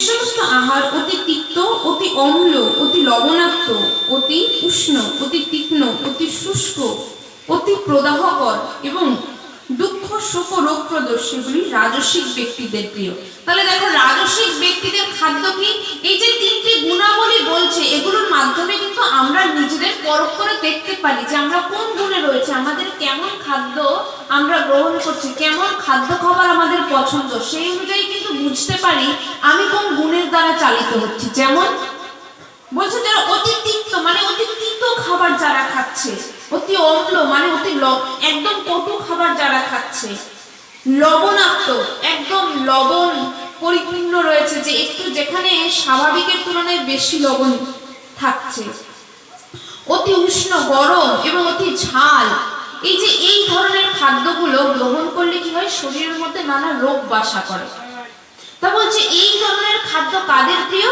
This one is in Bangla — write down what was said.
সমস্ত আহার অতি তিক্ত, অতি অম্ল, অতি লবণাক্ত, অতি উষ্ণ, অতি তীক্ষ্ণ, অতি শুষ্ক, অতি প্রদাহকর এবং দুঃখ শোক রোগপ্রদ সেগুলি রাজসিক ব্যক্তিদের প্রিয়। তাহলে দেখো, রাজসিক ব্যক্তিদের খাদ্য কি? এই যে তিনটি গুণাবলী বলছে, এগুলোর মাধ্যমে কিন্তু আমরা নিজেদের পরখ করে দেখতে পারি যে আমরা কোন গুণে রয়েছে, আমাদের কেমন খাদ্য আমরা গ্রহণ করছি, কেমন খাদ্য খাবার আমাদের পছন্দ, সেই অনুযায়ী কিন্তু বুঝতে পারি চালিত হচ্ছি। যেমন বলছে যারা অতি তিক্ত মানে অতি তিক্ত খাবার যারা খাচ্ছে, অতি অম্ল মানে অতি একদম কটু খাবার যারা খাচ্ছে, লবণাক্ত, একদম লবণ পরিপূর্ণ রয়েছে যে একটু যেখানে স্বাভাবিকের তুলনায় বেশি লবণ থাকছে। অতি উষ্ণ, গরম এবং অতি ঝাল, এই যে এই ধরনের খাদ্যগুলো গ্রহণ করলে কি হয়? শরীরের মধ্যে নানা রোগ বাসা করে। তা বলছে এই খাদ্য কাদের প্রিয়